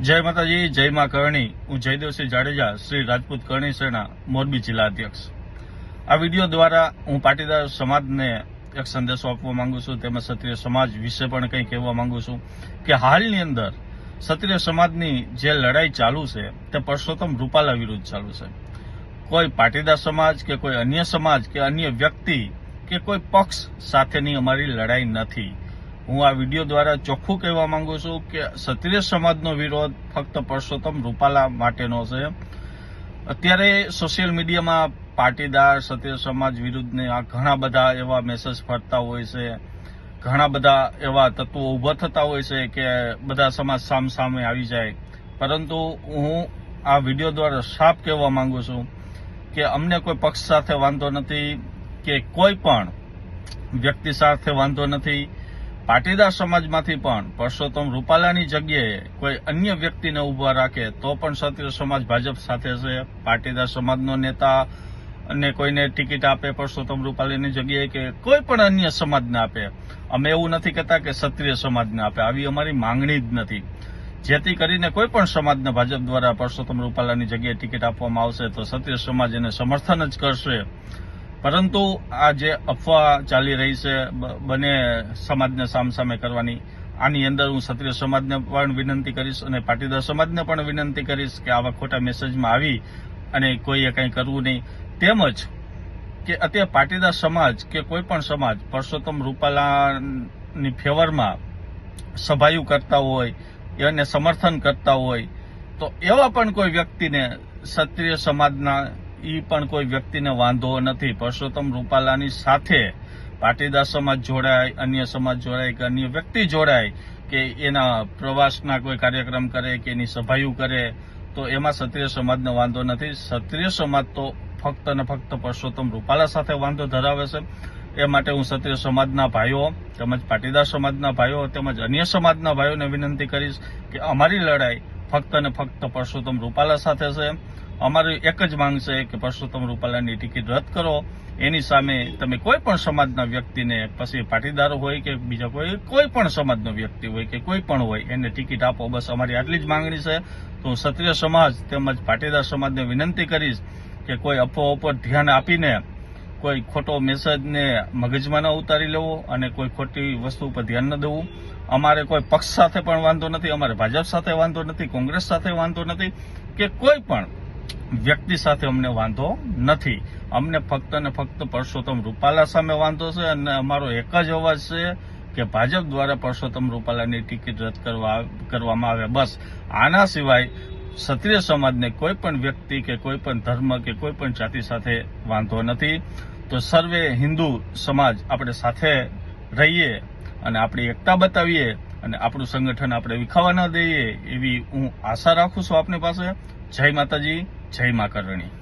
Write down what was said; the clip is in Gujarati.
જય માતાજી, જય મા કરણી. હું જયદેવસિંહ જાડેજા, શ્રી રાજપૂત કરણી સેના, મોરબી જિલ્લા અધ્યક્ષ. આ વીડિયો દ્વારા હું પાટીદાર સમાજને એક સંદેશો આપવા માંગુ છું, તેમજ ક્ષત્રિય સમાજ વિશે પણ કંઈ કહેવા માંગુ છું કે હાલની અંદર ક્ષત્રિય સમાજની જે લડાઈ ચાલુ છે, તે પરસોત્તમ રૂપાલા વિરુદ્ધ ચાલુ છે. કોઈ પાટીદાર સમાજ કે કોઈ અન્ય સમાજ કે અન્ય વ્યક્તિ કે કોઈ પક્ષ સાથેની અમારી લડાઈ નથી. હું આ વીડિયો દ્વારા ચોખ્ખું કહેવા માંગુ છું કે ક્ષત્રિય સમાજનો વિરોધ ફક્ત પરસોત્તમ રૂપાલા માટેનો છે. અત્યારે સોશિયલ મીડિયામાં પાટીદાર, ક્ષત્રિય સમાજ વિરુદ્ધને આ ઘણા બધા એવા મેસેજ ફરતા હોય છે. ઘણા બધા એવા તત્વો ઊભા થતા હોય છે કે બધા સમાજ સામ સામે આવી જાય. પરંતુ હું આ વીડિયો દ્વારા સાફ કહેવા માંગુ છું કે અમને કોઈ પક્ષ સાથે વાંધો નથી કે કોઈ પણ વ્યક્તિ સાથે વાંધો નથી પાટીદાર સમાજમાંથી પણ પરસોત્તમ રૂપાલાની જગ્યાએ કોઈ અન્ય વ્યક્તિને ઊભા રાખે તો પણ ક્ષત્રિય સમાજ ભાજપ સાથે છે. પાટીદાર સમાજનો નેતા અને કોઈને ટિકિટ આપે પરસોત્તમ રૂપાલાની જગ્યાએ કે કોઈ પણ અન્ય સમાજને આપે. અમે એવું નથી કહેતા કે ક્ષત્રિય સમાજને આપે. આવી અમારી માંગણી જ નથી. જેથી કરીને કોઈ પણ સમાજને ભાજપ દ્વારા પરસોત્તમ રૂપાલાની જગ્યાએ ટિકિટ આપવામાં આવશે તો ક્ષત્રિય સમાજ એને સમર્થન જ કરશે. પરંતુ આ જે અફવા ચાલી રહી છે બંને સમાજને સામસામે કરવાની, આની અંદર હું ક્ષત્રિય સમાજને પણ વિનંતી કરીશ અને પાટીદાર સમાજને પણ વિનંતી કરીશ કે આવા ખોટા મેસેજમાં આવી અને કોઈએ કંઈ કરવું નહીં. તેમજ કે અત્યારે પાટીદાર સમાજ કે કોઈ પણ સમાજ, પરસોત્તમ રૂપાલાની ફેવરમાં સભાયું કરતા હોય, એને સમર્થન કરતા હોય, તો એવા પણ કોઈ વ્યક્તિને ક્ષત્રિય સમાજના ઈ પણ કોઈ વ્યક્તિને વાંધો નથી. પરસોત્તમ રૂપાલાની સાથે પાટીદાર સમાજ જોડાય, અન્ય સમાજ જોડાય કે અન્ય વ્યક્તિ જોડાય કે એના પ્રવાસના કોઈ કાર્યક્રમ કરે કે એની સભાયું કરે, તો એમાં ક્ષત્રિય સમાજનો વાંધો નથી. ક્ષત્રિય સમાજ તો ફક્ત ને ફક્ત પરસોત્તમ રૂપાલા સાથે વાંધો ધરાવે છે. એ માટે હું ક્ષત્રિય સમાજના ભાઈઓ, તેમજ પાટીદાર સમાજના ભાઈઓ, તેમજ અન્ય સમાજના ભાઈઓને વિનંતી કરીશ કે અમારી લડાઈ ફક્ત ને ફક્ત પરસોત્તમ રૂપાલા સાથે છે. અમારી એક જ માંગ છે કે પરસોત્તમ રૂપાલાની ટિકિટ રદ કરો. એની સામે તમે કોઈ પણ સમાજના વ્યક્તિને, પછી પાટીદાર હોય કે બીજા કોઈ કોઈ પણ સમાજનો વ્યક્તિ હોય કે કોઈ પણ હોય, એને ટિકિટ આપો. બસ અમારી આટલી જ માંગણી છે. તો ક્ષત્રિય સમાજ તેમજ પાટીદાર સમાજને વિનંતી કરીશ કે કોઈ અફવાઓ પર ધ્યાન આપીને કોઈ ખોટો મેસેજને મગજમાં ન ઉતારી લેવો અને કોઈ ખોટી વસ્તુ ઉપર ધ્યાન ન દેવું. અમારે કોઈ પક્ષ સાથે પણ વાંધો નથી, અમારે ભાજપ સાથે વાંધો નથી, કોંગ્રેસ સાથે વાંધો નથી કે કોઈ પણ વ્યક્તિ સાથે અમને વાંધો નથી. અમને ફક્ત ને ફક્ત પરસોત્તમ રૂપાલા સામે વાંધો છે અને અમારો એક જ અવાજ છે કે ભાજપ દ્વારા પરસોત્તમ રૂપાલાની ટિકિટ રદ કરવા કરવામાં આવે. બસ, આના સિવાય ક્ષત્રિય સમાજને કોઈ પણ વ્યક્તિ કે કોઈ પણ ધર્મ કે કોઈ પણ જાતિ સાથે વાંધો નથી. તો સર્વે હિન્દુ સમાજ આપણે સાથે રહીએ અને આપણી એકતા બતાવીએ અને આપણું સંગઠન આપણે વિખાવા ન દઈએ એવી હું આશા રાખું છું આપની પાસે. જય માતાજી જય મા કરણી.